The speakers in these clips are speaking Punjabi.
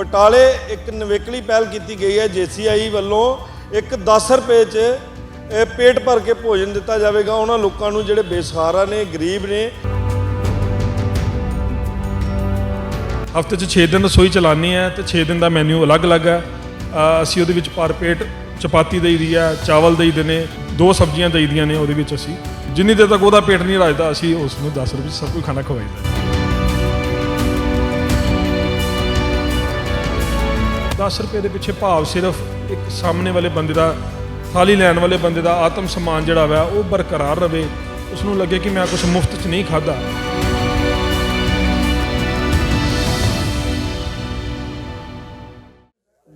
ਬਟਾਲੇ ਇੱਕ ਨਵੇਕਲੀ ਪਹਿਲ ਕੀਤੀ ਗਈ ਹੈ, ਜੀਸੀਆਈ ਵੱਲੋਂ ਇੱਕ 10 ਰੁਪਏ 'ਚ ਪੇਟ ਭਰ ਕੇ ਭੋਜਨ ਦਿੱਤਾ ਜਾਵੇਗਾ। ਉਹਨਾਂ ਲੋਕਾਂ ਨੂੰ ਜਿਹੜੇ ਬੇਸਹਾਰਾ ਨੇ, ਗਰੀਬ ਨੇ। ਹਫ਼ਤੇ 'ਚ 6 ਦਿਨ ਰਸੋਈ ਚਲਾਉਂਦੇ ਹੈ ਤੇ 6 ਦਿਨ ਦਾ ਮੈਨੂ ਅਲੱਗ-ਅਲੱਗ ਹੈ। ਅਸੀਂ ਉਹਦੇ ਵਿੱਚ ਪਰ ਪੇਟ ਚਪਾਤੀ ਦੇਈਦੀ ਆ ਚਾਵਲ ਦੇਈਦੇ ਨੇ, ਦੋ ਸਬਜ਼ੀਆਂ ਦੇਈਦੀਆਂ ਨੇ ਉਹਦੇ ਵਿੱਚ ਅਸੀਂ। ਜਿੰਨੀ ਦੇਰ ਤੱਕ ਉਹਦਾ ਪੇਟ ਨਹੀਂ ਰਾਜਦਾ, ਅਸੀਂ ਉਸ ਨੂੰ 10 ਰੁਪਏ 'ਚ ਸਭ ਕੁਝ ਖਾਣਾ ਖਵਾਈਦਾ। 10 ਰੁਪਏ ਦੇ ਪਿੱਛੇ ਭਾਵ ਸਿਰਫ ਇੱਕ ਸਾਹਮਣੇ ਵਾਲੇ ਬੰਦੇ ਦਾ, ਥਾਲੀ ਲੈਣ ਵਾਲੇ ਬੰਦੇ ਦਾ ਆਤਮ ਸਨਮਾਨ ਜਿਹੜਾ ਵਾ, ਉਹ ਬਰਕਰਾਰ ਰਵੇ। ਉਸ ਨੂੰ ਲੱਗੇ ਕਿ ਮੈਂ ਕੁਝ ਮੁਫਤ 'ਚ ਨਹੀਂ ਖਾਦਾ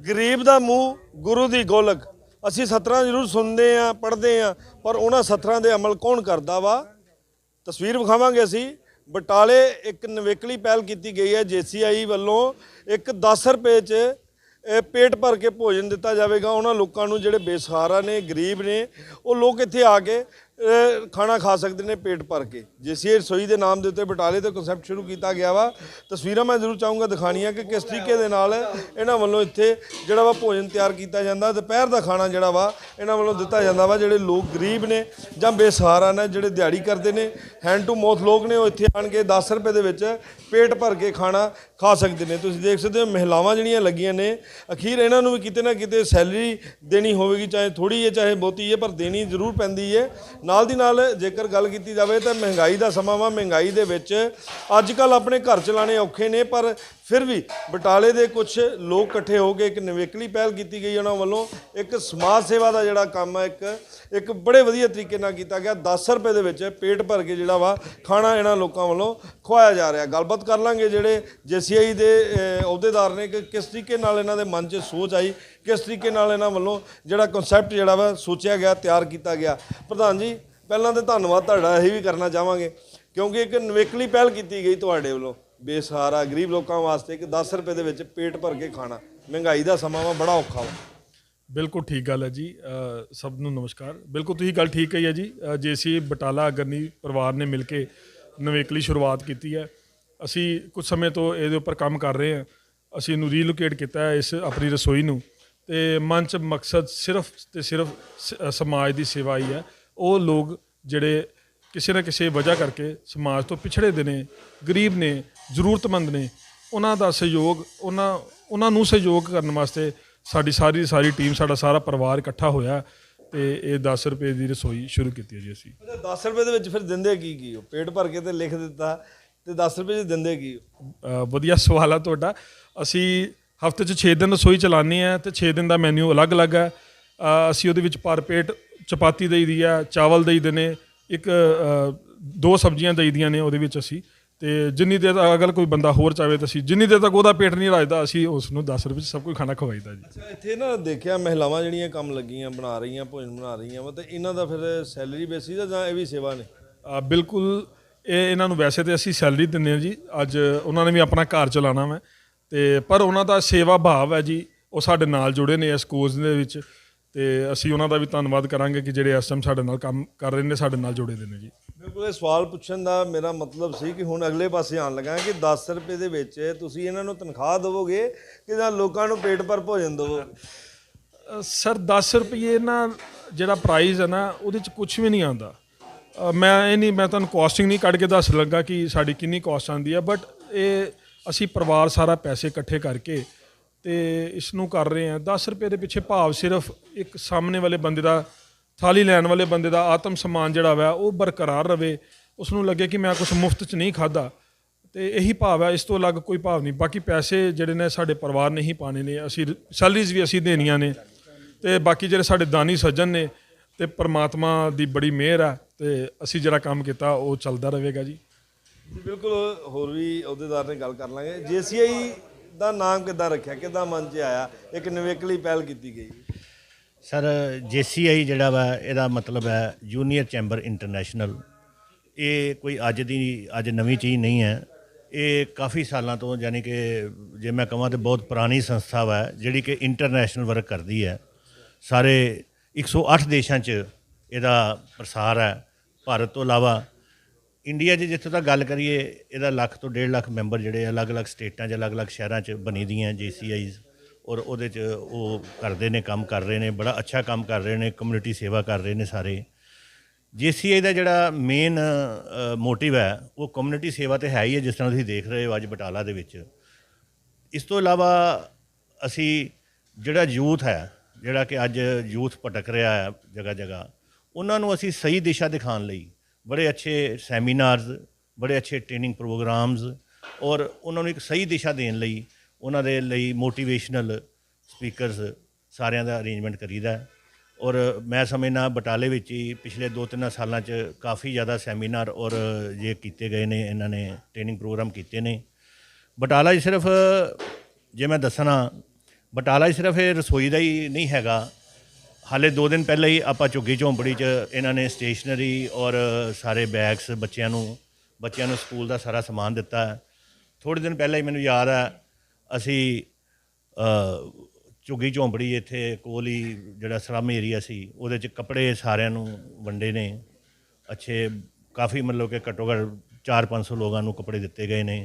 ਗਰੀਬ ਦਾ ਮੂੰਹ, ਗੁਰੂ ਦੀ ਗੋਲਕ। ਅਸੀਂ ਸਤਰਾਂ ਜ਼ਰੂਰ ਸੁਣਦੇ ਆ, ਪੜ੍ਹਦੇ ਆ, ਪਰ ਉਹਨਾਂ ਸਤਰਾਂ ਦੇ ਅਮਲ ਕੌਣ ਕਰਦਾ ਵਾ? ਤਸਵੀਰ ਵਿਖਾਵਾਂਗੇ ਅਸੀਂ। ਬਟਾਲੇ ਇੱਕ ਨਵੇਕਲੀ ਪਹਿਲ ਕੀਤੀ ਗਈ ਹੈ, ਜੀਸੀਆਈ ਵੱਲੋਂ ਇੱਕ 10 ਰੁਪਏ 'ਚ ਪੇਟ ਭਰ ਕੇ ਭੋਜਨ ਦਿੱਤਾ ਜਾਵੇਗਾ। ਉਹਨਾਂ ਲੋਕਾਂ ਨੂੰ ਜਿਹੜੇ ਬੇਸਹਾਰਾ ਨੇ, ਗਰੀਬ ਨੇ, ਉਹ ਲੋਕ ਇੱਥੇ ਆ ਕੇ ਖਾਣਾ ਖਾ ਸਕਦੇ ਨੇ ਪੇਟ ਭਰ ਕੇ। ਜੀਸੀਆਈ ਰਸੋਈ ਦੇ ਨਾਮ ਦੇ ਉੱਤੇ ਬਟਾਲੇ ਤੋਂ ਕਨਸੈਪਟ ਸ਼ੁਰੂ ਕੀਤਾ ਗਿਆ ਵਾ, ਤਸਵੀਰਾਂ ਮੈਂ ਜ਼ਰੂਰ ਚਾਹੂੰਗਾ ਦਿਖਾਣੀਆਂ ਕਿ ਕਿਸ ਤਰੀਕੇ ਦੇ ਨਾਲ ਇਹਨਾਂ ਵੱਲੋਂ ਇੱਥੇ ਜਿਹੜਾ ਵਾ ਭੋਜਨ ਤਿਆਰ ਕੀਤਾ ਜਾਂਦਾ, ਦੁਪਹਿਰ ਦਾ ਖਾਣਾ ਜਿਹੜਾ ਵਾ ਇਹਨਾਂ ਵੱਲੋਂ ਦਿੱਤਾ ਜਾਂਦਾ ਵਾ, ਜਿਹੜੇ ਲੋਕ ਗਰੀਬ ਨੇ ਜਾਂ ਬੇਸਹਾਰਾ ਨੇ, ਜਿਹੜੇ ਦਿਹਾੜੀ ਕਰਦੇ ਨੇ ਹੈਂਡ ਟੂ ਮਾਊਥ ਲੋਕ ਨੇ, ਉਹ ਇੱਥੇ ਆਣ ਕੇ 10 ਰੁਪਏ ਦੇ ਵਿੱਚ ਪੇਟ ਭਰ ਕੇ ਖਾਣਾ ਖਾ ਸਕਦੇ ਨੇ। ਤੁਸੀਂ ਦੇਖ ਸਕਦੇ ਹੋ ਮਹਿਲਾਵਾਂ ਜਿਹੜੀਆਂ ਲੱਗੀਆਂ ਨੇ, ਅਖੀਰ ਇਹਨਾਂ ਨੂੰ ਵੀ ਕਿਤੇ ਨਾ ਕਿਤੇ ਸੈਲਰੀ ਦੇਣੀ ਹੋਵੇਗੀ, ਚਾਹੇ ਥੋੜੀ ਹੈ, ਚਾਹੇ ਬਹੁਤੀ ਹੈ, ਪਰ ਦੇਣੀ ਜ਼ਰੂਰ ਪੈਂਦੀ ਹੈ। ਨਾਲ ਦੀ ਨਾਲ ਜੇਕਰ ਗੱਲ ਕੀਤੀ ਜਾਵੇ ਤਾਂ ਮਹਿੰਗਾਈ ਦਾ ਸਮਾਂ ਵਾ, ਮਹਿੰਗਾਈ ਦੇ ਵਿੱਚ ਅੱਜ ਕੱਲ ਆਪਣੇ ਘਰ ਚਲਾਣੇ ਔਖੇ ਨੇ, ਪਰ ਫਿਰ ਵੀ ਬਟਾਲੇ ਦੇ ਕੁਝ ਲੋਕ ਇਕੱਠੇ ਹੋ ਕੇ ਇੱਕ ਨਿਵੇਕਲੀ ਪਹਿਲ ਕੀਤੀ ਗਈ ਉਹਨਾਂ ਵੱਲੋਂ। ਇੱਕ ਸਮਾਜ ਸੇਵਾ ਦਾ ਜਿਹੜਾ ਕੰਮ ਹੈ, ਇੱਕ ਇੱਕ ਬੜੇ ਵਧੀਆ ਤਰੀਕੇ ਨਾਲ ਕੀਤਾ ਗਿਆ। 10 ਰੁਪਏ ਦੇ ਵਿੱਚ ਪੇਟ ਭਰ ਕੇ ਜਿਹੜਾ ਵਾ ਖਾਣਾ ਇਹਨਾਂ ਲੋਕਾਂ ਵੱਲੋਂ ਖਵਾਇਆ ਜਾ ਰਿਹਾ। ਗੱਲਬਾਤ ਕਰ ਲਾਂਗੇ ਜਿਹੜੇ ਜੀਸੀਆਈ ਦੇ ਅਹੁਦੇਦਾਰ ਨੇ ਕਿ ਕਿਸ ਤਰੀਕੇ ਨਾਲ ਇਹਨਾਂ ਦੇ ਮਨ 'ਚ ਸੋਚ ਆਈ, ਕਿਸ ਤਰੀਕੇ ਨਾਲ ਇਹਨਾਂ ਵੱਲੋਂ ਜਿਹੜਾ ਕਨਸੈਪਟ ਜਿਹੜਾ ਵਾ ਸੋਚਿਆ ਗਿਆ, ਤਿਆਰ ਕੀਤਾ ਗਿਆ। ਪ੍ਰਧਾਨ ਜੀ, ਪਹਿਲਾਂ ਤਾਂ ਧੰਨਵਾਦ ਤੁਹਾਡਾ, ਇਹ ਵੀ ਕਰਨਾ ਚਾਹਾਂਗੇ। ਕਿਉਂਕਿ ਇੱਕ ਨਿਵੇਕਲੀ ਪਹਿਲ ਕੀਤੀ ਗਈ ਤੁਹਾਡੇ ਵੱਲੋਂ। ਬੇਸਹਾਰਾ ਗਰੀਬ ਲੋਕਾਂ ਵਾਸਤੇ ਕਿ 10 ਰੁਪਏ ਦੇ ਵਿੱਚ ਪੇਟ ਭਰ ਕੇ ਖਾਣਾ। ਮਹਿੰਗਾਈ ਦਾ ਸਮਾਂ ਵਾ, ਬੜਾ ਔਖਾ ਵਾ। ਬਿਲਕੁਲ ਠੀਕ ਗੱਲ ਹੈ ਜੀ। ਸਭ ਨੂੰ ਨਮਸਕਾਰ। ਬਿਲਕੁਲ ਤੁਸੀਂ ਗੱਲ ਠੀਕ ਕਹੀ ਹੈ ਜੀ। ਜੇਸੀ ਬਟਾਲਾ ਅਗਰਨੀ ਪਰਿਵਾਰ ਨੇ ਮਿਲ ਕੇ ਨਵੇਕਲੀ ਸ਼ੁਰੂਆਤ ਕੀਤੀ ਹੈ। ਅਸੀਂ ਕੁਝ ਸਮੇਂ ਤੋਂ ਇਹਦੇ ਉੱਪਰ ਕੰਮ ਕਰ ਰਹੇ ਹਾਂ। ਅਸੀਂ ਇਹਨੂੰ ਰੀਲੋਕੇਟ ਕੀਤਾ ਹੈ ਇਸ ਆਪਣੀ ਰਸੋਈ ਨੂੰ। ਤੇ ਮਨ ਚ ਮਕਸਦ ਸਿਰਫ ਤੇ ਸਿਰਫ ਸ- ਸਮਾਜ ਦੀ ਸੇਵਾ ਹੀ ਹੈ। ਉਹ ਲੋਕ ਜਿਹੜੇ ਕਿਸੇ ਨਾ ਕਿਸੇ ਵਜ੍ਹਾ ਕਰਕੇ ਸਮਾਜ ਤੋਂ ਪਿਛੜੇ ਦੇ ਨੇ, ਗਰੀਬ ਨੇ ਜ਼ਰੂਰਤਮੰਦ ਨੇ। ਉਹਨਾਂ ਦਾ ਸਹਿਯੋਗ ਉਹਨਾਂ ਉਹਨਾਂ ਨੂੰ ਸਹਿਯੋਗ ਕਰਨ ਵਾਸਤੇ ਸਾਡੀ ਸਾਰੀ ਦੀ ਸਾਰੀ ਟੀਮ ਸਾਡਾ ਸਾਰਾ ਪਰਿਵਾਰ ਇਕੱਠਾ ਹੋਇਆ ਤੇ ਇਹ 10 ਰੁਪਏ ਦੀ ਰਸੋਈ ਸ਼ੁਰੂ ਕੀਤੀ ਹੈ ਜੀ ਅਸੀਂ। ਅੱਛਾ 10 ਰੁਪਏ ਦੇ ਵਿੱਚ ਫਿਰ ਦਿੰਦੇ ਕੀ ਕੀ ਹੋ? ਪੇਟ ਭਰ ਕੇ ਤੇ ਲਿਖ ਦਿੱਤਾ ਤੇ 10 ਰੁਪਏ 'ਚ ਦਿੰਦੇ ਕੀ ਹੋ? ਵਧੀਆ ਸਵਾਲ ਆ ਤੁਹਾਡਾ। ਅਸੀਂ ਹਫ਼ਤੇ 'ਚ 6 ਦਿਨ ਰਸੋਈ ਚਲਾਉਂਦੇ ਆ ਤੇ 6 ਦਿਨ ਦਾ ਮੈਨੂ ਅਲੱਗ-ਅਲੱਗ ਹੈ। ਅਸੀਂ ਉਹਦੇ ਵਿੱਚ ਪਰ ਪੇਟ ਚਪਾਤੀ ਦੇਈਦੀ ਆ ਚਾਵਲ ਦੇਈਦੇ ਨੇ ਇੱਕ ਦੋ ਸਬਜ਼ੀਆਂ ਦੇਈਦੀਆਂ ਨੇ ਉਹਦੇ ਵਿੱਚ ਅਸੀਂ। ਤੇ ਜਿੰਨੀ ਦੇਰ ਤੱਕ ਅਗਰ ਕੋਈ ਬੰਦਾ ਹੋਰ ਚਾਵੇ ਤਾਂ ਅਸੀਂ ਜਿੰਨੀ ਦੇਰ ਤੱਕ ਉਹਦਾ ਪੇਟ ਨਹੀਂ ਰਾਜਦਾ ਅਸੀਂ ਉਸ ਨੂੰ 10 ਰੁਪਏ 'ਚ ਸਭ ਕੁਝ ਖਾਣਾ ਖਵਾਈਦਾ ਜੀ। ਅੱਛਾ ਇੱਥੇ ਨਾ ਦੇਖਿਆ ਮਹਿਲਾਵਾਂ ਜਿਹੜੀਆਂ ਕੰਮ ਲੱਗੀਆਂ ਬਣਾ ਰਹੀਆਂ ਭੋਜਨ ਬਣਾ ਰਹੀਆਂ ਵਾ ਤੇ ਇਹਨਾਂ ਦਾ ਫਿਰ ਸੈਲਰੀ ਬੇਸਿਸ ਆ ਜਾਂ ਇਹ ਵੀ ਸੇਵਾ ਨੇ? ਅ, ਬਿਲਕੁਲ ਇਹ ਇਹਨਾਂ ਨੂੰ ਵੈਸੇ ਤੇ ਅਸੀਂ ਸੈਲਰੀ ਦਿੰਦੇ ਹਾਂ ਜੀ। ਅੱਜ ਉਹਨਾਂ ਨੇ ਵੀ ਆਪਣਾ ਘਰ ਚਲਾਉਣਾ ਵਾ। ਤੇ ਪਰ ਉਹਨਾਂ ਦਾ ਸੇਵਾ ਭਾਵ ਹੈ ਜੀ ਉਹ ਸਾਡੇ ਨਾਲ ਜੁੜੇ ਨੇ ਇਸ ਕੋਰਸ ਦੇ ਵਿੱਚ। ਤੇ ਅਸੀਂ ਉਹਨਾਂ ਦਾ ਵੀ ਧੰਨਵਾਦ ਕਰਾਂਗੇ ਕਿ ਜਿਹੜੇ ਇਸ ਟਾਈਮ ਸਾਡੇ ਨਾਲ ਕੰਮ ਕਰ ਰਹੇ ਨੇ ਸਾਡੇ ਨਾਲ ਜੁੜੇ ਦੇ ਨੇ ਜੀ। ਬਿਲਕੁਲ, ਇਹ ਸਵਾਲ ਪੁੱਛਣ ਦਾ ਮੇਰਾ ਮਤਲਬ ਸੀ ਕਿ ਹੁਣ ਅਗਲੇ ਪਾਸੇ ਆਉਣ ਲੱਗਾ ਕਿ 10 ਰੁਪਏ ਦੇ ਵਿੱਚ ਤੁਸੀਂ ਇਹਨਾਂ ਨੂੰ ਤਨਖਾਹ ਦੇਵੋਗੇ ਕਿ ਜਾਂ ਲੋਕਾਂ ਨੂੰ ਪੇਟ ਭਰ ਭੋਜਨ ਦੇਵੋਗੇ? ਸਰ 10 ਰੁਪਏ ਨਾ ਜਿਹੜਾ ਪ੍ਰਾਈਸ ਹੈ ਨਾ, ਉਹਦੇ ਚ ਕੁਝ ਵੀ ਨਹੀਂ ਆਉਂਦਾ। ਮੈਂ ਇਹ ਨਹੀਂ, ਮੈਂ ਤੁਹਾਨੂੰ ਕਾਸਟਿੰਗ ਨਹੀਂ ਕੱਢ ਕੇ ਦੱਸ ਲੱਗਾ ਕਿ ਸਾਡੀ ਕਿੰਨੀ ਕਾਸਟ ਆਉਂਦੀ ਹੈ ਬਟ ਇਹ ਅਸੀਂ ਪਰਿਵਾਰ ਸਾਰਾ ਪੈਸੇ ਇਕੱਠੇ ਕਰਕੇ ਤੇ ਇਸ ਨੂੰ ਕਰ ਰਹੇ ਹਾਂ। 10 ਰੁਪਏ ਦੇ ਪਿੱਛੇ ਭਾਵ ਸਿਰਫ ਇੱਕ ਸਾਹਮਣੇ ਵਾਲੇ ਬੰਦੇ ਦਾ ਥਾਲੀ ਲੈਣ ਵਾਲੇ ਬੰਦੇ ਦਾ ਆਤਮ ਸਨਮਾਨ ਜਿਹੜਾ ਵਾ, ਉਹ ਬਰਕਰਾਰ ਰਵੇ। ਉਸ ਨੂੰ ਲੱਗੇ ਕਿ ਮੈਂ ਕੁਝ ਮੁਫਤ 'ਚ ਨਹੀਂ ਖਾਦਾ ਤੇ ਇਹੀ ਭਾਵ ਹੈ ਇਸ ਤੋਂ ਅਲੱਗ ਕੋਈ ਭਾਵ ਨਹੀਂ। ਬਾਕੀ ਪੈਸੇ ਜਿਹੜੇ ਨੇ ਸਾਡੇ ਪਰਿਵਾਰ ਨੇ ਹੀ ਪਾਣੇ ਨੇ। ਅਸੀਂ ਸੈਲਰੀਜ਼ ਵੀ ਅਸੀਂ ਦੇਣੀਆਂ ਨੇ। ਤੇ ਬਾਕੀ ਜਿਹੜੇ ਸਾਡੇ ਦਾਨੀ ਸੱਜਣ ਨੇ, ਤੇ ਪ੍ਰਮਾਤਮਾ ਦੀ ਬੜੀ ਮਿਹਰ ਹੈ ਤੇ ਅਸੀਂ ਜਿਹੜਾ ਕੰਮ ਕੀਤਾ, ਉਹ ਚੱਲਦਾ ਰਹੇਗਾ ਜੀ। ਜੀ, ਬਿਲਕੁਲ ਹੋਰ ਵੀ ਅਹੁਦੇਦਾਰ ਨੇ ਗੱਲ ਕਰ ਲਾਂਗੇ। ਜੀਸੀਆਈ ਦਾ ਨਾਮ ਕਿੱਦਾਂ ਰੱਖਿਆ? ਕਿੱਦਾਂ ਮਨ 'ਚ ਆਇਆ? ਇੱਕ ਨਿਵੇਕਲੀ ਪਹਿਲ ਕੀਤੀ ਗਈ। ਸਰ, ਜੀਸੀਆਈ ਜਿਹੜਾ ਵਾ, ਇਹਦਾ ਮਤਲਬ ਹੈ ਜੂਨੀਅਰ ਚੈਂਬਰ ਇੰਟਰਨੈਸ਼ਨਲ। ਇਹ ਕੋਈ ਅੱਜ ਦੀ, ਅੱਜ ਨਵੀਂ ਚੀਜ਼ ਨਹੀਂ ਹੈ। ਇਹ ਕਾਫੀ ਸਾਲਾਂ ਤੋਂ ਯਾਨੀ ਕਿ ਜੇ ਮੈਂ ਕਹਾਂ ਤੇ ਬਹੁਤ ਪੁਰਾਣੀ ਸੰਸਥਾ ਵਾ, ਜਿਹੜੀ ਕਿ ਇੰਟਰਨੈਸ਼ਨਲ ਵਰਕ ਕਰਦੀ ਹੈ। ਸਾਰੇ 108 ਦੇਸ਼ਾਂ 'ਚ ਇਹਦਾ ਪ੍ਰਸਾਰ ਹੈ। ਭਾਰਤ ਤੋਂ ਇਲਾਵਾ ਇੰਡੀਆ 'ਚ ਜਿੱਥੋਂ ਤੱਕ ਗੱਲ ਕਰੀਏ, ਇਹਦਾ ਲੱਖ ਤੋਂ ਡੇਢ ਲੱਖ ਮੈਂਬਰ ਜਿਹੜੇ ਅਲੱਗ-ਅਲੱਗ ਸਟੇਟਾਂ 'ਚ, ਅਲੱਗ-ਅਲੱਗ ਸ਼ਹਿਰਾਂ 'ਚ ਬਣੀ ਦੀਆਂ ਜੀਸੀਆਈਜ਼। ਔਰ ਉਹਦੇ 'ਚ ਉਹ ਕਰਦੇ ਨੇ, ਕੰਮ ਕਰ ਰਹੇ ਨੇ, ਬੜਾ ਅੱਛਾ ਕੰਮ ਕਰ ਰਹੇ ਨੇ ਕਮਿਊਨਿਟੀ ਸੇਵਾ ਕਰ ਰਹੇ ਨੇ ਸਾਰੇ। ਜੀਸੀਆਈ ਦਾ ਜਿਹੜਾ ਮੇਨ ਮੋਟਿਵ ਹੈ, ਉਹ ਕਮਿਊਨਿਟੀ ਸੇਵਾ ਤੇ ਹੈ ਹੀ ਹੈ, ਜਿਸ ਤਰ੍ਹਾਂ ਤੁਸੀਂ ਦੇਖ ਰਹੇ ਹੋ ਅੱਜ ਬਟਾਲਾ ਦੇ ਵਿੱਚ। ਇਸ ਤੋਂ ਇਲਾਵਾ ਅਸੀਂ ਜਿਹੜਾ ਯੂਥ ਹੈ, ਜਿਹੜਾ ਕਿ ਅੱਜ ਯੂਥ ਭਟਕ ਰਿਹਾ ਹੈ ਜਗ੍ਹਾ ਜਗ੍ਹਾ ਉਹਨਾਂ ਨੂੰ ਅਸੀਂ ਸਹੀ ਦਿਸ਼ਾ ਦਿਖਾਉਣ ਲਈ ਬੜੇ ਅੱਛੇ ਸੈਮੀਨਾਰਸ ਬੜੇ ਅੱਛੇ ਟ੍ਰੇਨਿੰਗ ਪ੍ਰੋਗਰਾਮਸ ਔਰ ਉਹਨਾਂ ਨੂੰ ਇੱਕ ਸਹੀ ਦਿਸ਼ਾ ਦੇਣ ਲਈ ਉਹਨਾਂ ਦੇ ਲਈ ਮੋਟੀਵੇਸ਼ਨਲ ਸਪੀਕਰਸ ਸਾਰਿਆਂ ਦਾ ਅਰੇਂਜਮੈਂਟ ਕਰੀਦਾ ਔਰ ਮੈਂ ਸਮਝਣਾ ਬਟਾਲੇ ਵਿੱਚ ਹੀ ਪਿਛਲੇ 2-3 ਸਾਲਾਂ 'ਚ ਕਾਫੀ ਜ਼ਿਆਦਾ ਸੈਮੀਨਾਰ ਔਰ ਜੇ ਕੀਤੇ ਗਏ ਨੇ, ਇਹਨਾਂ ਨੇ ਟ੍ਰੇਨਿੰਗ ਪ੍ਰੋਗਰਾਮ ਕੀਤੇ ਨੇ। ਬਟਾਲਾ 'ਚ ਸਿਰਫ, ਜੇ ਮੈਂ ਦੱਸਣਾ, ਬਟਾਲਾ 'ਚ ਸਿਰਫ ਇਹ ਰਸੋਈ ਦਾ ਹੀ ਨਹੀਂ ਹੈਗਾ। ਹਾਲੇ 2 ਦਿਨ ਪਹਿਲਾਂ ਹੀ ਆਪਾਂ ਝੁੱਗੀ ਝੌਂਪੜੀ 'ਚ ਇਹਨਾਂ ਨੇ ਸਟੇਸ਼ਨਰੀ ਔਰ ਸਾਰੇ ਬੈਗਸ ਬੱਚਿਆਂ ਨੂੰ ਬੱਚਿਆਂ ਨੂੰ ਸਕੂਲ ਦਾ ਸਾਰਾ ਸਮਾਨ ਦਿੱਤਾ। ਹੈ ਥੋੜੇ ਦਿਨ ਪਹਿਲਾਂ ਹੀ ਮੈਨੂੰ ਯਾਦ ਹੈ ਅਸੀਂ ਝੁੱਗੀ ਝੌਂਪੜੀ ਇੱਥੇ ਕੋਲ ਹੀ ਜਿਹੜਾ ਸਲਮ ਏਰੀਆ ਸੀ, ਉਹਦੇ 'ਚ ਕੱਪੜੇ ਸਾਰਿਆਂ ਨੂੰ ਵੰਡੇ ਨੇ। ਅੱਛੇ, ਕਾਫੀ ਮਤਲਬ ਕਿ ਘੱਟੋ ਘੱਟ 4-500 ਲੋਕਾਂ ਨੂੰ ਕੱਪੜੇ ਦਿੱਤੇ ਗਏ ਨੇ।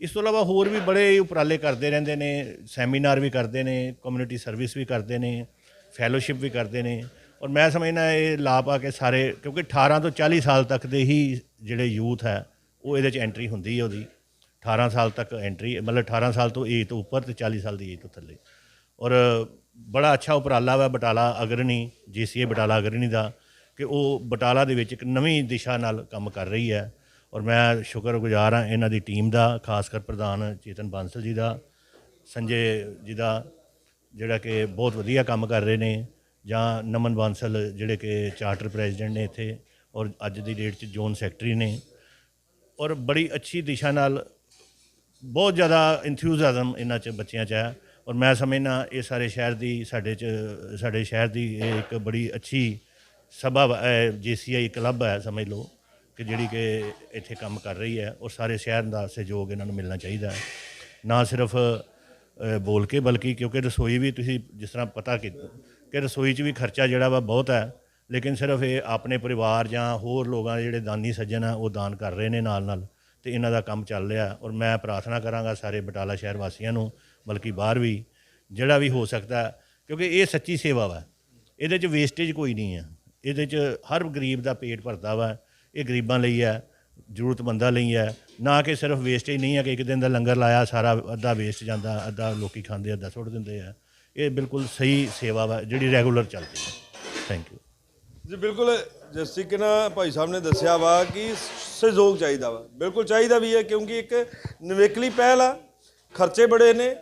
ਇਸ ਤੋਂ ਇਲਾਵਾ ਹੋਰ ਵੀ ਬੜੇ ਉਪਰਾਲੇ ਕਰਦੇ ਰਹਿੰਦੇ ਨੇ, ਸੈਮੀਨਾਰ ਵੀ ਕਰਦੇ ਨੇ ਕਮਿਊਨਿਟੀ ਸਰਵਿਸ ਵੀ ਕਰਦੇ ਨੇ ਫੈਲੋਸ਼ਿਪ ਵੀ ਕਰਦੇ ਨੇ। ਔਰ ਮੈਂ ਸਮਝਣਾ ਇਹ ਲਾਭ ਆ ਕੇ ਸਾਰੇ, ਕਿਉਂਕਿ 18 ਤੋਂ 40 ਸਾਲ ਤੱਕ ਦੇ ਹੀ ਜਿਹੜੇ ਯੂਥ ਹੈ, ਉਹ ਇਹਦੇ 'ਚ ਐਂਟਰੀ ਹੁੰਦੀ ਹੈ ਉਹਦੀ। 18 ਸਾਲ ਤੱਕ ਐਂਟਰੀ ਮਤਲਬ 18 ਸਾਲ ਤੋਂ ਏਜ ਤੋਂ ਉੱਪਰ ਤੇ 40 ਸਾਲ ਦੀ ਏਜ ਤੋਂ ਥੱਲੇ। ਔਰ ਬੜਾ ਅੱਛਾ ਉਪਰਾਲਾ ਵਾ ਬਟਾਲਾ ਅਗਰਨੀ, ਜੀਸੀਏ ਬਟਾਲਾ ਅਗਰਣੀ ਦਾ, ਕਿ ਉਹ ਬਟਾਲਾ ਦੇ ਵਿੱਚ ਇੱਕ ਨਵੀਂ ਦਿਸ਼ਾ ਨਾਲ ਕੰਮ ਕਰ ਰਹੀ ਹੈ। ਔਰ ਮੈਂ ਸ਼ੁਕਰਗੁਜ਼ਾਰ ਹਾਂ ਇਹਨਾਂ ਦੀ ਟੀਮ ਦਾ, ਖਾਸ ਕਰ ਪ੍ਰਧਾਨ ਚੇਤਨ ਬਾਂਸਲ ਜੀ ਦਾ, ਸੰਜੇ ਜੀ ਦਾ, ਜਿਹੜਾ ਕਿ ਬਹੁਤ ਵਧੀਆ ਕੰਮ ਕਰ ਰਹੇ ਨੇ, ਜਾਂ ਨਮਨ ਬਾਂਸਲ ਜਿਹੜੇ ਕਿ ਚਾਰਟਰ ਪ੍ਰੈਜ਼ੀਡੈਂਟ ਨੇ ਇੱਥੇ, ਔਰ ਅੱਜ ਦੀ ਡੇਟ 'ਚ ਜ਼ੋਨ ਸੈਕਟਰੀ ਨੇ। ਔਰ ਬੜੀ ਅੱਛੀ ਦਿਸ਼ਾ ਨਾਲ ਬਹੁਤ ਜ਼ਿਆਦਾ ਇੰਥੂਜ਼ਿਆਜ਼ਮ ਇਹਨਾਂ 'ਚ ਬੱਚਿਆਂ 'ਚ ਹੈ ਔਰ ਮੈਂ ਸਮਝਣਾ ਇਹ ਸਾਰੇ ਸ਼ਹਿਰ ਦੀ, ਸਾਡੇ 'ਚ, ਸਾਡੇ ਸ਼ਹਿਰ ਦੀ ਇਹ ਇੱਕ ਬੜੀ ਅੱਛੀ ਸਭਾ ਜੀਸੀਆਈ ਕਲੱਬ ਹੈ ਸਮਝ ਲਓ, ਕਿ ਜਿਹੜੀ ਕਿ ਇੱਥੇ ਕੰਮ ਕਰ ਰਹੀ ਹੈ ਔਰ ਸਾਰੇ ਸ਼ਹਿਰ ਦਾ ਸਹਿਯੋਗ ਇਹਨਾਂ ਨੂੰ ਮਿਲਣਾ ਚਾਹੀਦਾ ਹੈ। ਨਾ ਸਿਰਫ ਬੋਲ ਕੇ ਬਲਕਿ ਕਿਉਂਕਿ ਰਸੋਈ ਵੀ ਤੁਸੀਂ ਜਿਸ ਤਰ੍ਹਾਂ ਪਤਾ ਕਿ ਕਿ ਰਸੋਈ 'ਚ ਵੀ ਖਰਚਾ ਜਿਹੜਾ ਵਾ ਬਹੁਤ ਹੈ, ਲੇਕਿਨ ਸਿਰਫ ਇਹ ਆਪਣੇ ਪਰਿਵਾਰ ਜਾਂ ਹੋਰ ਲੋਕਾਂ ਦੇ ਜਿਹੜੇ ਦਾਨੀ ਸੱਜਣ ਆ, ਉਹ ਦਾਨ ਕਰ ਰਹੇ ਨੇ ਨਾਲ ਨਾਲ ਤੇ ਇਹਨਾਂ ਦਾ ਕੰਮ ਚੱਲ ਰਿਹਾ ਔਰ ਮੈਂ ਪ੍ਰਾਰਥਨਾ ਕਰਾਂਗਾ ਸਾਰੇ ਬਟਾਲਾ ਸ਼ਹਿਰ ਵਾਸੀਆਂ ਨੂੰ, ਬਲਕਿ ਬਾਹਰ ਵੀ, ਜਿਹੜਾ ਵੀ ਹੋ ਸਕਦਾ, ਕਿਉਂਕਿ ਇਹ ਸੱਚੀ ਸੇਵਾ ਵਾ। ਇਹਦੇ 'ਚ ਵੇਸਟੇਜ ਕੋਈ ਨਹੀਂ ਹੈ ਇਹਦੇ 'ਚ ਹਰ ਗਰੀਬ ਦਾ ਪੇਟ ਭਰਦਾ ਵਾ। ਇਹ ਗਰੀਬਾਂ ਲਈ ਹੈ ਜ਼ਰੂਰਤਮੰਦਾਂ ਲਈ ਹੈ ਨਾ ਕਿ ਸਿਰਫ ਵੇਸਟੇਜ ਨਹੀਂ ਹੈ ਕਿ ਇੱਕ ਦਿਨ ਦਾ ਲੰਗਰ ਲਾਇਆ, ਸਾਰਾ ਅੱਧਾ ਵੇਸਟ ਜਾਂਦਾ, ਅੱਧਾ ਲੋਕੀ ਖਾਂਦੇ, ਅੱਧਾ ਸੁੱਟ ਦਿੰਦੇ ਆ। ਇਹ ਬਿਲਕੁਲ ਸਹੀ ਸੇਵਾ ਵਾ, ਜਿਹੜੀ ਰੈਗੂਲਰ ਚੱਲਦੀ ਹੈ ਥੈਂਕ ਯੂ ਜੀ, ਬਿਲਕੁਲ, ਜਿਸ ਤਰੀਕੇ ਨਾਲ ਭਾਈ ਸਾਹਿਬ ਨੇ ਦੱਸਿਆ ਵਾ ਕਿ ਸਹਿਯੋਗ ਚਾਹੀਦਾ ਵਾ। ਬਿਲਕੁਲ ਚਾਹੀਦਾ ਵੀ ਹੈ ਕਿਉਂਕਿ ਇੱਕ ਨਿਵੇਕਲੀ ਪਹਿਲ ਆ, ਖਰਚੇ ਬੜੇ ਨੇ।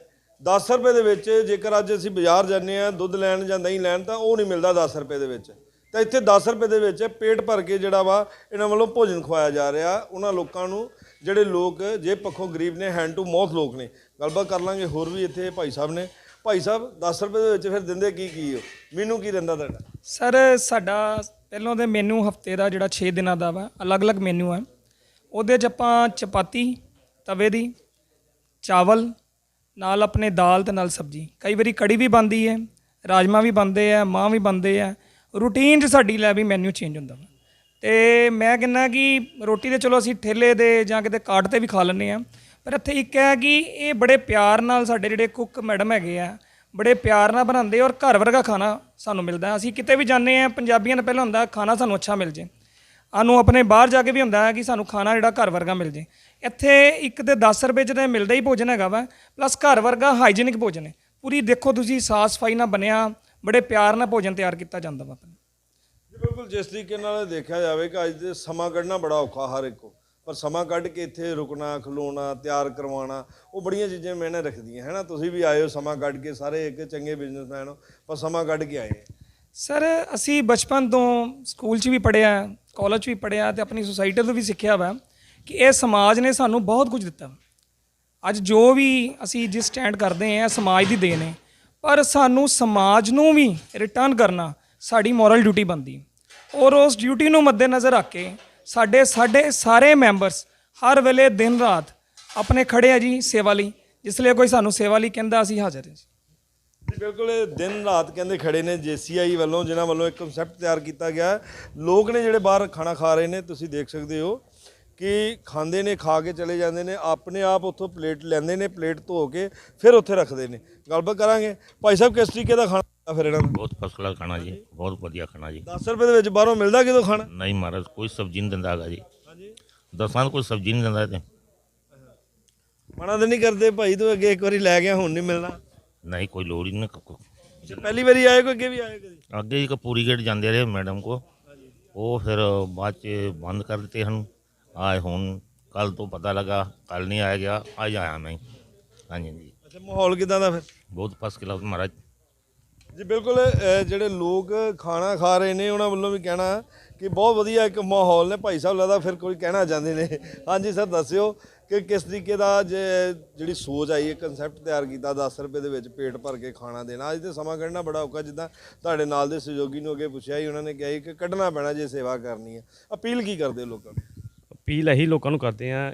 10 ਰੁਪਏ ਦੇ ਵਿੱਚ ਜੇਕਰ ਅੱਜ ਅਸੀਂ ਬਾਜ਼ਾਰ ਜਾਂਦੇ ਆ ਦੁੱਧ ਲੈਣ ਜਾਂ ਦਹੀਂ ਲੈਣ, ਤਾਂ ਉਹ ਨਹੀਂ ਮਿਲਦਾ 10 ਰੁਪਏ ਦੇ ਵਿੱਚ। ਤਾਂ ਇੱਥੇ 10 ਰੁਪਏ ਦੇ ਵਿੱਚ ਪੇਟ ਭਰ ਕੇ ਜਿਹੜਾ ਵਾ, ਇਹਨਾਂ ਵੱਲੋਂ ਭੋਜਨ ਖਵਾਇਆ ਜਾ ਰਿਹਾ। ਉਹਨਾਂ ਲੋਕਾਂ ਨੂੰ ਜਿਹੜੇ ਲੋਕ, ਜੇ ਪੱਖੋਂ ਗਰੀਬ ਨੇ ਹੈਂਡ ਟੂ ਮੌਥ ਲੋਕ ਨੇ, ਗੱਲਬਾਤ ਕਰ ਲਾਂਗੇ ਹੋਰ ਵੀ ਇੱਥੇ ਭਾਈ ਸਾਹਿਬ ਨੇ। ਭਾਈ ਸਾਹਿਬ 10 ਰੁਪਏ ਦੇ ਵਿੱਚ ਫਿਰ ਦਿੰਦੇ ਕੀ ਕੀ ਹੋ? ਮੈਨੂੰ ਕੀ ਦਿੰਦਾ ਤੁਹਾਡਾ? ਸਰ, ਸਾਡਾ ਪਹਿਲਾਂ ਦੇ ਮੈਨੂ ਹਫ਼ਤੇ ਦਾ ਜਿਹੜਾ 6 ਦਿਨਾਂ ਦਾ ਵਾ, ਅਲੱਗ-ਅਲੱਗ ਮੈਨੂ ਹੈ ਉਹਦੇ 'ਚ ਆਪਾਂ ਚਪਾਤੀ, ਤਵੇ ਦੀ, ਚਾਵਲ, ਨਾਲ ਆਪਣੇ ਦਾਲ ਤੇ ਨਾਲ ਸਬਜੀ। ਕਈ ਵਾਰੀ ਕੜੀ ਵੀ ਬਣਦੀ ਹੈ ਰਾਜਮਾ ਵੀ ਬਣਦੇ ਆ ਮਾਂ ਵੀ ਬਣਦੇ ਆ। ਰੂਟੀਨ 'ਚ ਸਾਡੀ ਲੈ ਵੀ ਮੈਨੂ ਚੇਂਜ ਹੁੰਦਾ ਵਾ। ਤੇ ਮੈਂ ਕਹਿੰਦਾ ਕਿ ਰੋਟੀ ਤੇ ਚਲੋ ਅਸੀਂ ਠੇਲੇ ਦੇ ਜਾਂ ਕਿਤੇ ਕਾਰਟ ਤੇ ਵੀ ਖਾ ਲੈਂਦੇ ਆ। ਪਰ ਇੱਥੇ ਇੱਕ ਹੈ ਕਿ ਇਹ ਬੜੇ ਪਿਆਰ ਨਾਲ ਸਾਡੇ ਜਿਹੜੇ ਕੁੱਕ ਮੈਡਮ ਹੈਗੇ ਆ ਬੜੇ ਪਿਆਰ ਨਾਲ ਬਣਾਉਂਦੇ ਔਰ ਘਰ ਵਰਗਾ ਖਾਣਾ ਸਾਨੂੰ ਮਿਲਦਾ ਅਸੀਂ ਕਿਤੇ ਵੀ ਜਾਂਦੇ ਆ ਪੰਜਾਬੀਆਂ ਦਾ ਪਹਿਲਾਂ ਹੁੰਦਾ ਖਾਣਾ ਸਾਨੂੰ ਅੱਛਾ ਮਿਲ ਜੇ। ਸਾਨੂੰ ਆਪਣੇ ਬਾਹਰ ਜਾ ਕੇ ਵੀ ਹੁੰਦਾ ਹੈ ਕਿ ਸਾਨੂੰ ਖਾਣਾ ਜਿਹੜਾ ਘਰ ਵਰਗਾ ਮਿਲ ਜੇ। ਇੱਥੇ ਇੱਕ ਤੇ 10 ਰੁਪਏ ਚ ਤਾਂ ਮਿਲਦਾ ਹੀ ਭੋਜਨ ਹੈਗਾ ਵਾ ਪਲੱਸ ਘਰ ਵਰਗਾ ਹਾਈਜੀਨਿਕ ਭੋਜਨ ਹੈ। ਪੂਰੀ ਦੇਖੋ ਤੁਸੀਂ ਸਾਫ਼ ਸਫ਼ਾਈ ਨਾਲ ਬਣਿਆ, ਬੜੇ ਪਿਆਰ ਨਾਲ ਭੋਜਨ ਤਿਆਰ ਕੀਤਾ ਜਾਂਦਾ ਵਾ। ਬਿਲਕੁਲ, ਜਿਸ ਤਰੀਕੇ ਨਾਲ ਦੇਖਿਆ ਜਾਵੇ ਕਿ ਅੱਜ ਦੇ ਸਮਾਂ ਕੱਢਣਾ ਬੜਾ ਔਖਾ ਹਰ ਇੱਕ ਕੋ ਪਰ ਸਮਾਂ ਕੱਢ ਕੇ ਇੱਥੇ ਰੁਕਣਾ, ਖਲੋਣਾ, ਤਿਆਰ ਕਰਵਾਉਣਾ, ਉਹ ਬੜੀਆਂ ਚੀਜ਼ਾਂ ਮੈਨੇ ਰੱਖਦੀਆਂ ਹੈ ਨਾ ਤੁਸੀਂ ਵੀ ਆਏ ਹੋ ਸਮਾਂ ਕੱਢ ਕੇ, ਸਾਰੇ ਇੱਕ ਚੰਗੇ ਬਿਜ਼ਨਸਮੈਨ ਹੋ, ਪਰ ਸਮਾਂ ਕੱਢ ਕੇ ਆਏ ਸਰ, ਅਸੀਂ ਬਚਪਨ ਤੋਂ ਸਕੂਲ 'ਚ ਵੀ ਪੜ੍ਹਿਆ ਕਾਲਜ 'ਚ ਵੀ ਪੜ੍ਹਿਆ ਤੇ ਆਪਣੀ ਸੁਸਾਇਟੀ ਤੋਂ ਵੀ ਸਿੱਖਿਆ ਵਾ ਕਿ ਇਹ ਸਮਾਜ ਨੇ ਸਾਨੂੰ ਬਹੁਤ ਕੁਝ ਦਿੱਤਾ। ਅੱਜ ਜੋ ਵੀ ਅਸੀਂ ਜਿਸ ਸਟੈਂਡ ਕਰਦੇ ਆ ਸਮਾਜ ਦੀ ਦੇਣ ਹੈ। ਪਰ ਸਾਨੂੰ ਸਮਾਜ ਨੂੰ ਵੀ ਰਿਟਰਨ ਕਰਨਾ ਸਾਡੀ ਮੋਰਲ ਡਿਊਟੀ ਬਣਦੀ। ਔਰ ਉਸ ਡਿਊਟੀ ਨੂੰ ਮੱਦੇਨਜ਼ਰ ਰੱਖ ਕੇ ਸਾਡੇ ਸਾਡੇ ਸਾਰੇ ਮੈਂਬਰਸ ਹਰ ਵੇਲੇ ਦਿਨ ਰਾਤ ਆਪਣੇ ਖੜੇ ਆ ਜੀ ਸੇਵਾ ਲਈ, ਜਿਸ ਲਈ ਕੋਈ ਸਾਨੂੰ ਸੇਵਾ ਲਈ ਕਹਿੰਦਾ ਅਸੀਂ ਹਾਜ਼ਰ ਹਾਂ ਜੀ। ਬਿਲਕੁਲ, ਇਹ ਦਿਨ ਰਾਤ ਕਹਿੰਦੇ ਖੜੇ ਨੇ ਜੀਸੀਆਈ ਵੱਲੋਂ, ਜਿਨ੍ਹਾਂ ਵੱਲੋਂ ਇੱਕ ਕਨਸੈਪਟ ਤਿਆਰ ਕੀਤਾ ਗਿਆ। ਲੋਕ ਨੇ ਜਿਹੜੇ ਬਾਹਰ ਖਾਣਾ ਖਾ ਰਹੇ ਨੇ, ਤੁਸੀਂ ਦੇਖ ਸਕਦੇ ਹੋ। ਕਿ ਖਾਂਦੇ ਨੇ ਖਾ ਕੇ ਚਲੇ ਜਾਂਦੇ ਨੇ ਆਪਣੇ ਆਪ ਉੱਥੋਂ ਪਲੇਟ ਲੈਂਦੇ ਨੇ ਪਲੇਟ ਧੋ ਕੇ ਫਿਰ ਉੱਥੇ ਰੱਖਦੇ ਨੇ। ਗੱਲਬਾਤ ਕਰਾਂਗੇ। ਭਾਈ ਸਾਹਿਬ ਕਿਸ ਤਰੀਕੇ ਦਾ ਖਾਣਾ ਫਿਰ ਇਹਨਾਂ ਦਾ ਬਹੁਤ ਫਸਟ ਕਲਾਸ ਖਾਣਾ ਜੀ ਬਹੁਤ ਵਧੀਆ ਖਾਣਾ ਜੀ। 10 ਰੁਪਏ ਦੇ ਵਿੱਚ ਬਾਹਰੋਂ ਮਿਲਦਾ ਕਿਦੋਂ ਖਾਣਾ? ਨਹੀਂ ਮਹਾਰਾਜ ਕੋਈ ਸਬਜ਼ੀ ਨਹੀਂ ਦਿੰਦਾ ਹੈਗਾ ਜੀ। ਦਸਾਂ ਨੂੰ ਕੋਈ ਸਬਜ਼ੀ ਨਹੀਂ ਦਿੰਦਾ ਤੇ। ਮਨਾ ਤਾਂ ਨਹੀਂ ਕਰਦੇ ਭਾਈ ਤੂੰ ਅੱਗੇ ਇੱਕ ਵਾਰੀ ਲੈ ਗਿਆ ਹੁਣ ਨਹੀਂ ਮਿਲਣਾ। ਨਹੀਂ ਕੋਈ ਲੋੜ ਹੀ ਨਹੀਂ ਜੇ ਪਹਿਲੀ ਵਾਰੀ ਆਏ ਕੋ ਅੱਗੇ ਵੀ ਆਏ ਕਦੀ? ਅੱਗੇ ਇੱਕ ਪੂਰੀ ਗੇਟ ਜਾਂਦੇ ਰਹੇ ਮੈਡਮ ਕੋ। ਉਹ ਫਿਰ ਬਾਅਦ ਚ ਬੰਦ ਕਰ ਦਿੱਤੇ ਹਨ ਆਏ ਹੁਣ ਕੱਲ ਤੋਂ ਪਤਾ ਲੱਗਾ ਕੱਲ ਨਹੀਂ ਆਇਆ ਗਿਆ ਅੱਜ ਆਇਆ ਮੈਂ ਹਾਂਜੀ ਜੀ ਅੱਛਾ ਮਾਹੌਲ ਕਿਦਾਂ ਦਾ ਫਿਰ? ਬਹੁਤ ਫਸਟ ਕਲਾਸ ਮਹਾਰਾਜ। ਜੀ ਬਿਲਕੁਲ ਅ, ਜਿਹੜੇ ਲੋਕ ਖਾਣਾ ਖਾ ਰਹੇ ਨੇ ਉਹਨਾਂ ਵੱਲੋਂ ਵੀ ਕਹਿਣਾ ਕਿ ਬਹੁਤ ਵਧੀਆ ਇੱਕ ਮਾਹੌਲ ਨੇ। ਭਾਈ ਸਾਹਿਬ ਲੱਗਦਾ ਫਿਰ ਕੋਈ ਕਹਿਣਾ ਚਾਹੁੰਦੇ ਨੇ। ਹਾਂਜੀ ਸਰ ਦੱਸਿਓ ਕਿ ਕਿਸ ਤਰੀਕੇ ਦਾ ਜੇ ਜਿਹੜੀ ਸੋਚ ਆਈ ਹੈ ਕਨਸੈਪਟ ਤਿਆਰ ਕੀਤਾ 10 ਰੁਪਏ ਦੇ ਵਿੱਚ ਪੇਟ ਭਰ ਕੇ ਖਾਣਾ ਦੇਣਾ। ਅੱਜ ਤੇ ਸਮਾਂ ਕੱਢਣਾ ਬੜਾ ਔਖਾ ਜਿੱਦਾਂ ਤੁਹਾਡੇ ਨਾਲ ਦੇ ਸਹਿਯੋਗੀ ਨੂੰ ਅੱਗੇ ਪੁੱਛਿਆ ਸੀ ਉਹਨਾਂ ਨੇ ਕਿਹਾ ਸੀ ਕਿ ਕੱਢਣਾ ਪੈਣਾ ਜੇ ਸੇਵਾ ਕਰਨੀ ਹੈ। ਅਪੀਲ ਕੀ ਕਰਦੇ ਹੋ ਲੋਕਾਂ ਨੂੰ? ਅਪੀਲ ਇਹੀ ਲੋਕਾਂ ਨੂੰ ਕਰਦੇ ਆ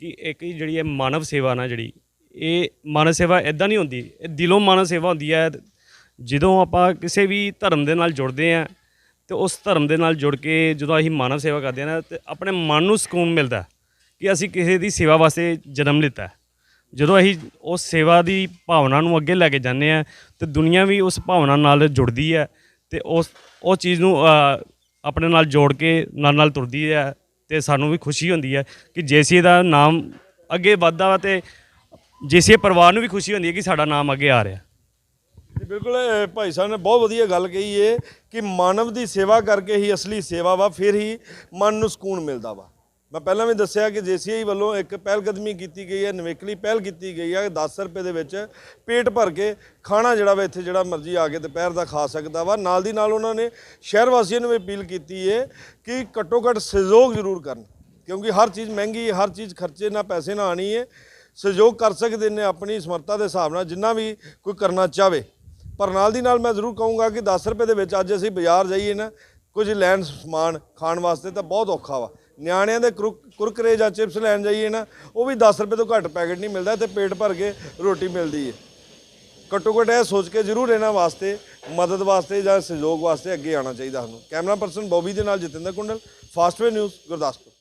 ਕਿ ਇੱਕ ਹੀ ਜਿਹੜੀ ਇਹ ਮਾਨਵ ਸੇਵਾ ਨਾ ਜਿਹੜੀ, ਇਹ ਮਾਨਵ ਸੇਵਾ ਇਦਾਂ ਨਹੀਂ ਹੁੰਦੀ, ਇਹ ਦਿਲੋਂ ਮਾਨਵ ਸੇਵਾ ਹੁੰਦੀ ਹੈ, ਜਦੋਂ ਆਪਾਂ ਕਿਸੇ ਵੀ ਧਰਮ ਦੇ ਨਾਲ ਜੁੜਦੇ ਆ ਤੇ ਉਸ ਧਰਮ ਦੇ ਨਾਲ ਜੁੜ ਕੇ ਜਦੋਂ ਅਸੀਂ ਮਾਨਵ ਸੇਵਾ ਕਰਦੇ ਆ ਨਾ ਤੇ ਆਪਣੇ ਮਨ ਨੂੰ ਸਕੂਨ ਮਿਲਦਾ ਕਿ ਅਸੀਂ ਕਿਸੇ ਦੀ ਸੇਵਾ ਵਾਸਤੇ ਜਨਮ ਲਿੱਤਾ। ਜਦੋਂ ਅਸੀਂ ਉਸ ਸੇਵਾ ਦੀ ਭਾਵਨਾ ਨੂੰ ਅੱਗੇ ਲੈ ਕੇ ਜਾਂਦੇ ਆ ਤੇ ਦੁਨੀਆ ਵੀ ਉਸ ਭਾਵਨਾ ਨਾਲ ਜੁੜਦੀ ਹੈ ਤੇ ਉਸ, ਉਹ ਚੀਜ਼ ਨੂੰ ਆਪਣੇ ਨਾਲ ਜੋੜ ਕੇ ਨਾਲ ਨਾਲ ਤੁਰਦੀ ਹੈ ਤੇ ਸਾਨੂੰ ਵੀ ਖੁਸ਼ੀ ਹੁੰਦੀ ਹੈ ਕਿ ਜੇਸੀ ਦਾ ਨਾਮ ਅੱਗੇ ਵੱਧਦਾ ਵਾ ਤੇ ਜੇਸੀ ਪਰਿਵਾਰ ਨੂੰ ਵੀ ਖੁਸ਼ੀ ਹੁੰਦੀ ਹੈ ਕਿ ਸਾਡਾ ਨਾਮ ਅੱਗੇ ਆ ਰਿਹਾ। ਜੀ ਬਿਲਕੁਲ ਅ, ਭਾਈ ਸਾਹਿਬ ਨੇ ਬਹੁਤ ਵਧੀਆ ਗੱਲ ਕਹੀ ਏ ਕਿ ਮਾਨਵ ਦੀ ਸੇਵਾ ਕਰਕੇ ਹੀ ਅਸਲੀ ਸੇਵਾ ਵਾ ਫਿਰ ਹੀ ਮਨ ਨੂੰ ਸਕੂਨ ਮਿਲਦਾ ਵਾ। ਮੈਂ ਪਹਿਲਾਂ ਵੀ ਦੱਸਿਆ ਕਿ ਜੀਸੀਆਈ ਵੱਲੋਂ ਇੱਕ ਪਹਿਲਕਦਮੀ ਕੀਤੀ ਗਈ ਹੈ, ਨਵੇਕਲੀ ਪਹਿਲ ਕੀਤੀ ਗਈ ਹੈ 10 ਰੁਪਏ ਦੇ ਵਿੱਚ ਪੇਟ ਭਰ ਕੇ ਖਾਣਾ ਜਿਹੜਾ ਵਾ ਇੱਥੇ ਜਿਹੜਾ ਮਰਜ਼ੀ ਆ ਕੇ ਦੁਪਹਿਰ ਦਾ ਖਾ ਸਕਦਾ ਵਾ। ਨਾਲ ਦੀ ਨਾਲ ਉਹਨਾਂ ਨੇ ਸ਼ਹਿਰ ਵਾਸੀਆਂ ਨੂੰ ਵੀ ਅਪੀਲ ਕੀਤੀ ਹੈ ਕਿ ਘੱਟੋ ਘੱਟ ਸਹਿਯੋਗ ਜ਼ਰੂਰ ਕਰਨ, ਕਿਉਂਕਿ ਹਰ ਚੀਜ਼ ਮਹਿੰਗੀ ਹਰ ਚੀਜ਼ ਖਰਚੇ ਨਾਲ ਪੈਸੇ ਨਾਲ ਆਣੀ ਹੈ ਸਹਿਯੋਗ ਕਰ ਸਕਦੇ ਨੇ ਆਪਣੀ ਸਮਰੱਥਾ ਦੇ ਹਿਸਾਬ ਨਾਲ ਜਿੰਨਾ ਵੀ ਕੋਈ ਕਰਨਾ ਚਾਹਵੇ ਪਰ ਨਾਲ ਦੀ ਨਾਲ ਮੈਂ ਜ਼ਰੂਰ ਕਹੂੰਗਾ ਕਿ 10 ਰੁਪਏ ਦੇ ਵਿੱਚ ਅੱਜ ਅਸੀਂ ਬਾਜ਼ਾਰ ਜਾਈਏ ਨਾ, ਕੁਝ ਲੈਣ ਸਮਾਨ ਖਾਣ ਵਾਸਤੇ ਤਾਂ ਬਹੁਤ ਔਖਾ ਵਾ। ਨਿਆਣਿਆਂ ਦੇ ਕੁਰਕ- ਕੁਰਕਰੇ ਜਾਂ ਚਿਪਸ ਲੈਣ ਜਾਈਏ ਨਾ, ਉਹ ਵੀ 10 ਰੁਪਏ ਤੋਂ ਘੱਟ ਪੈਕੇਟ ਨਹੀਂ ਮਿਲਦਾ ਤੇ ਪੇਟ ਭਰ ਕੇ ਰੋਟੀ ਮਿਲਦੀ ਹੈ ਘੱਟੋ ਘੱਟ ਇਹ ਸੋਚ ਕੇ ਜ਼ਰੂਰ ਇਹਨਾਂ ਵਾਸਤੇ, ਮਦਦ ਵਾਸਤੇ ਜਾਂ ਸਹਿਯੋਗ ਵਾਸਤੇ ਅੱਗੇ ਆਉਣਾ ਚਾਹੀਦਾ ਸਾਨੂੰ। ਕੈਮਰਾ ਪਰਸਨ ਬੋਬੀ ਦੇ ਨਾਲ ਜਤਿੰਦਰ ਕੁੰਡਲ ਫਾਸਟਵੇ ਨਿਊਜ਼ ਗੁਰਦਾਸਪੁਰ।